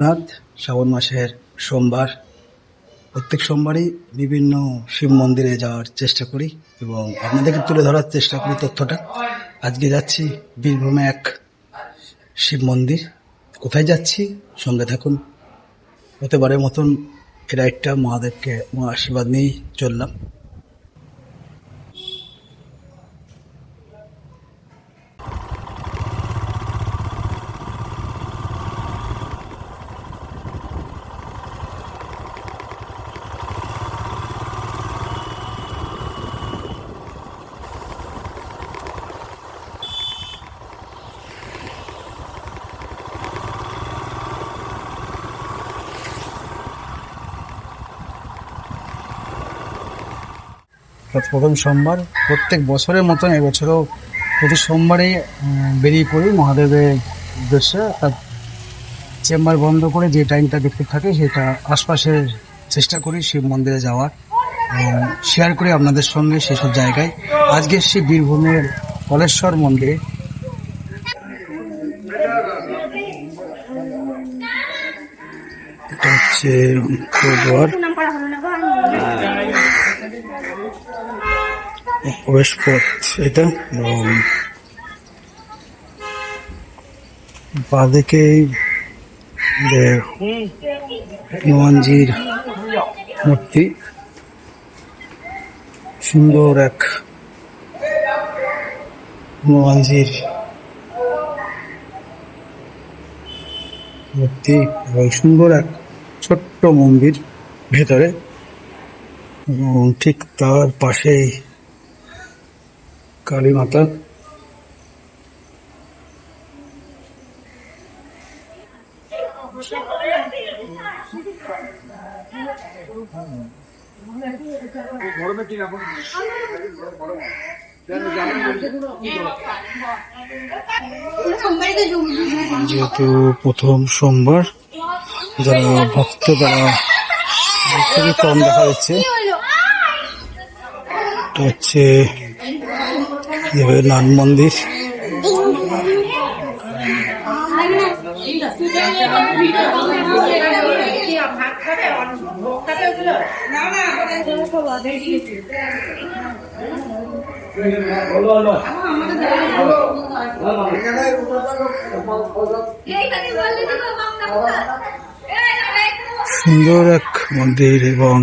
রাত, শ্রাবণ মাসের সোমবার। প্রত্যেক সোমবারই বিভিন্ন শিব মন্দিরে যাওয়ার চেষ্টা করি এবং আপনাদেরকে তুলে ধরার চেষ্টা করি তথ্যটা। আজকে যাচ্ছি বীরভূমে এক শিব মন্দির। কোথায় যাচ্ছি? সঙ্গে থাকুন। প্রতিবারের মতন এই রাইডটা মহাদেবকে মহা আশীর্বাদ নিয়েই চললাম। প্রথম সোমবার, প্রত্যেক বছরের মতন এবছরও প্রতি সোমবারে বেরিয়ে পড়ি মহাদেবের উদ্দেশ্যে, অর্থাৎ চেম্বার বন্ধ করে যে টাইমটা দেখতে থাকে সেটা আশপাশের চেষ্টা করি শিব মন্দিরে যাওয়ার শেয়ার করি আপনাদের সঙ্গে সেসব জায়গায়। আজকে এসছি বীরভূমের কলেশ্বর মন্দিরে। এটা হচ্ছে পথ এটা? হনুমানজির মূর্তি সুন্দর এক হনুমানজির মূর্তি এবং সুন্দর এক ছোট্ট মন্দির ভেতরে। এবং ঠিক তার পাশেই কালী মাতা যেহেতু প্রথম সোমবার, যারা ভক্ত তারা খুবই কম দেখা যাচ্ছে এটা হচ্ছে নান মন্দির? সুন্দর এক মন্দির এবং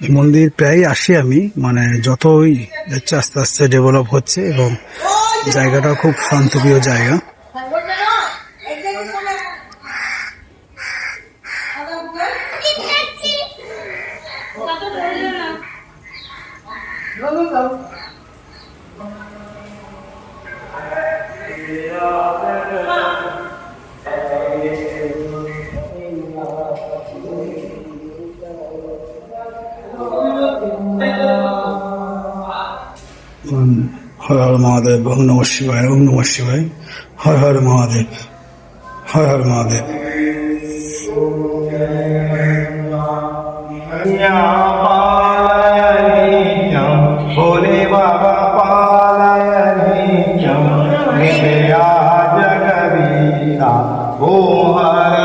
এই মন্দির প্রায় আসি আমি। মানে যতই যাচ্ছে আস্তে আস্তে ডেভেলপ হচ্ছে এবং জায়গাটা খুব শান্তপ্রিয় জায়গা। হর হর মহাদেব ওম নম শিবায় ওম নম শিবায় হর হর মহাদেব হর হর মহাদেব पालयनीयं भोले बाबा पालयनीयं विजया जगदीशा ॐ हर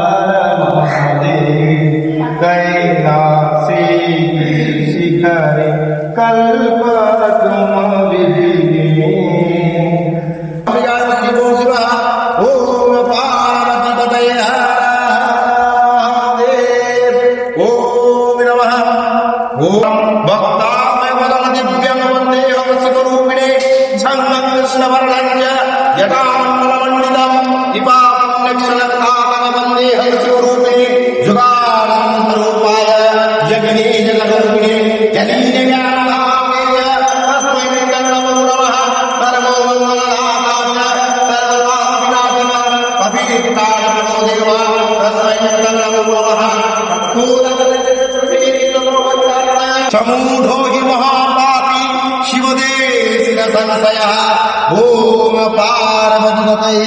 हर महादेव कैलासी शिखरे कल्पतुम विधिने सङ्गं कृष्णवर्णञ्च जटामङ्गलमण्डितं दीपाक्षणकाकं वन्दे हंसिकरूपिणे जुगासंरूपाय यज्ञे जगरूपिणे जलीयज्ञानामेय तस्मै సంశయ భూమ పార్వతి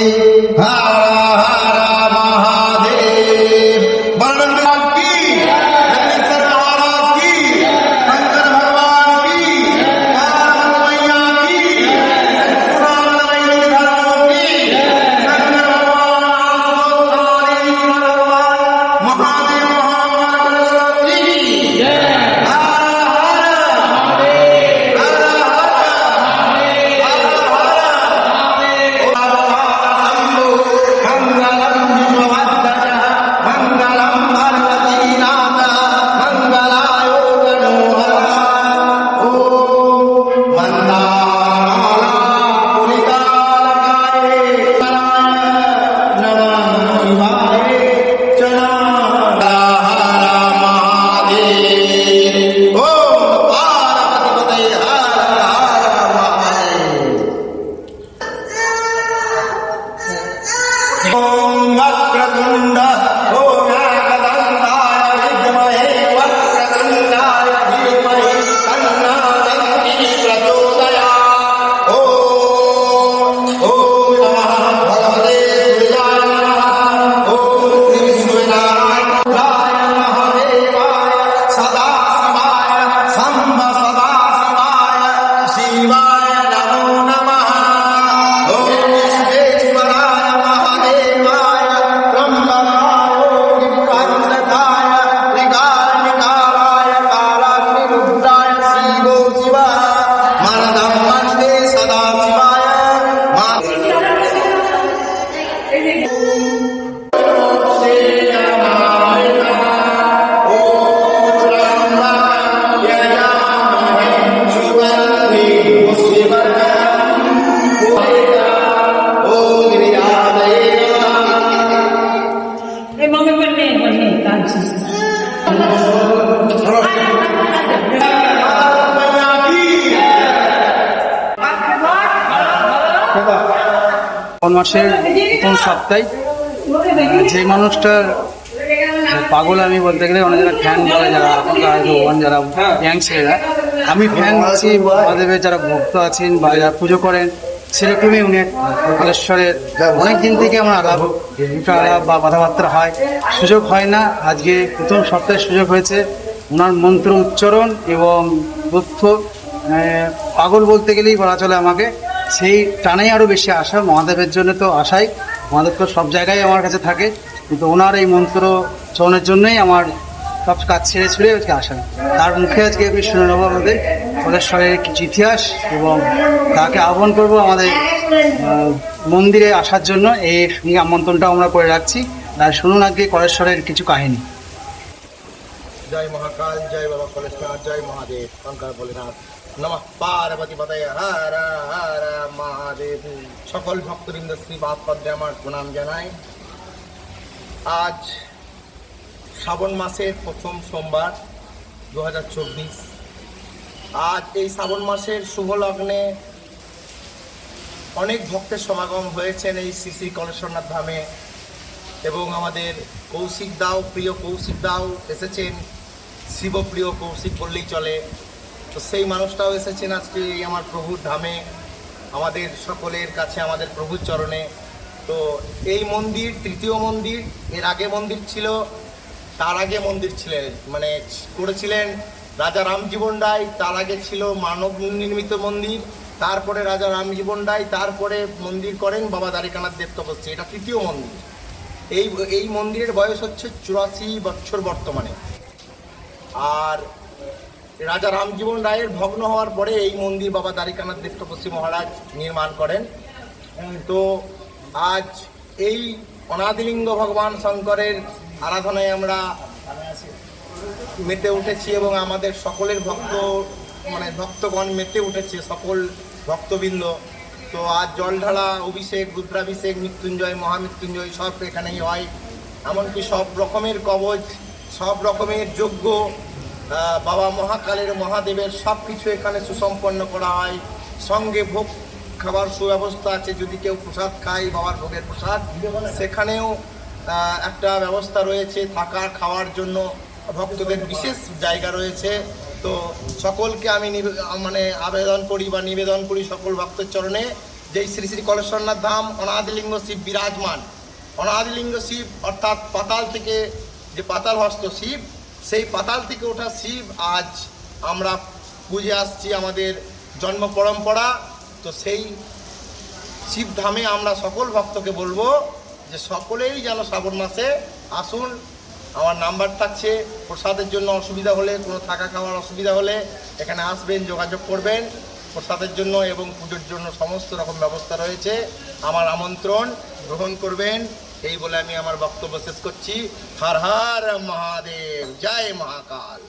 মাসের প্রথম সপ্তাহে, যে মানুষটার পাগল আমি বলতে গেলে, অনেক যারা ফ্যান বলে, যারা যৌবন যারা ইয়াং ছেলেরা আমি ফ্যান আছি, মহাদেবের যারা ভক্ত আছেন বা যারা পুজো করেন সেরকমই উনি কালেশ্বরের অনেক দিন থেকে আমার আলাপ আলাপ বা কথাবার্তা হয়। সুযোগ হয় না। আজকে প্রথম সপ্তাহে সুযোগ হয়েছে। ওনার মন্ত্র উচ্চারণ এবং তথ্য পাগল বলতে গেলেই বলা চলে আমাকে। সেই টানেই আরও বেশি আশা। মহাদেবের জন্য তো আশাই। মহাদেব তো সব জায়গায় আমার কাছে থাকে। কিন্তু ওনার এই মন্ত্র চরণের জন্যই আমার সব কাজ ছেড়ে ছেড়ে আজকে আসা তার মুখে আজকে আমি শুনে নেব আমাদের কলেশ্বরের কিছু ইতিহাস এবং তাকে আহ্বান করব আমাদের মন্দিরে আসার জন্য। এই এই আমন্ত্রণটা আমরা করে রাখছি। আর শুনুন আজকে কলেশ্বরের কিছু কাহিনী। জয় মহাকাল, জয় বাবা কলেশ্বর, জয় মহাদেব, শঙ্কর ভোলেনাথ। নমঃ পার্বতী পদয় হর হর মহাদেব। সকল ভক্তবৃন্দ শ্রী পদ্মে আমার প্রণাম জানাই। আজ শ্রাবণ মাসের প্রথম সোমবার, দু হাজার চব্বিশ। আজ এই শ্রাবণ মাসের শুভ লগ্নে অনেক ভক্তের সমাগম হয়েছেন এই শ্রী শ্রী কলেশ্বরনাথ ধামে এবং আমাদের কৌশিক দাও, প্রিয় কৌশিক দাও এসেছেন, শিবপ্রিয় কৌশিক বললেই চলে। তো সেই মানুষটাও এসেছেন আজকে এই আমার প্রভুর ধামে, আমাদের সকলের কাছে, আমাদের প্রভুর চরণে। তো এই মন্দির, তৃতীয় মন্দির, এর আগে মন্দির ছিল, তার আগে মন্দির ছিলেন মানে করেছিলেন রাজা রামজীবন রায়, তার আগে ছিল মানব নির্মিত মন্দির, তারপরে রাজা রামজীবন রায়, তারপরে মন্দির করেন বাবা দ্বারিকানাথ দেব তপস্বী। এটা তৃতীয় মন্দির। এই এই মন্দিরের বয়স হচ্ছে চুরাশি বছর বর্তমানে। আর রাজা রামজীবন রায়ের ভগ্ন হওয়ার পরে এই মন্দির বাবা দ্বারিকানাথ দেব তপস্বী মহারাজ নির্মাণ করেন। তো আজ এই অনাদিলিঙ্গ ভগবান শঙ্করের আরাধনায় আমরা মেতে উঠেছি এবং আমাদের সকলের ভক্ত মানে ভক্তগণ মেতে উঠেছে সকল ভক্তবৃন্দ। তো আজ জল ঢালা অভিষেক রুদ্রাভিষেক মৃত্যুঞ্জয় মহামৃত্যুঞ্জয় সব এখানেই হয়। এমনকি সব রকমের কবচ সব রকমের আহ, বাবা মহাকালের মহাদেবের সব কিছু এখানে সুসম্পন্ন করা হয়। সঙ্গে ভোগ খাবার সুব্যবস্থা আছে যদি কেউ প্রসাদ খায় বাবার ভোগের প্রসাদ। সেখানেও একটা ব্যবস্থা রয়েছে থাকার খাওয়ার জন্য। ভক্তদের বিশেষ জায়গা রয়েছে। তো সকলকে আমি মানে আবেদন করি বা নিবেদন করি সকল ভক্তের চরণে যে শ্রী শ্রী কলেশ্বরনাথ ধাম অনাদিলিঙ্গ শিব বিরাজমান। অনাদিলিঙ্গ শিব অর্থাৎ পাতাল থেকে যে পাতাল হস্ত শিব, সেই পাতাল থেকে ওঠা শিব আজ আমরা বুঝে আসছি আমাদের জন্ম পরম্পরা। তো সেই শিবধামে আমরা সকল ভক্তকে বলব যে সকলেই যেন শ্রাবণ মাসে আসুন আমার নাম্বার থাকছে, প্রসাদের জন্য অসুবিধা হলে, কোনো থাকা খাওয়ার অসুবিধা হলে এখানে আসবেন, যোগাযোগ করবেন। প্রসাদের জন্য এবং পুজোর জন্য সমস্ত রকম ব্যবস্থা রয়েছে। আমার আমন্ত্রণ, গ্রহণ করবেন। এই বলে আমি আমার বক্তব্য শেষ করছি। হর হর মহাদেব, জয় মহাকাল।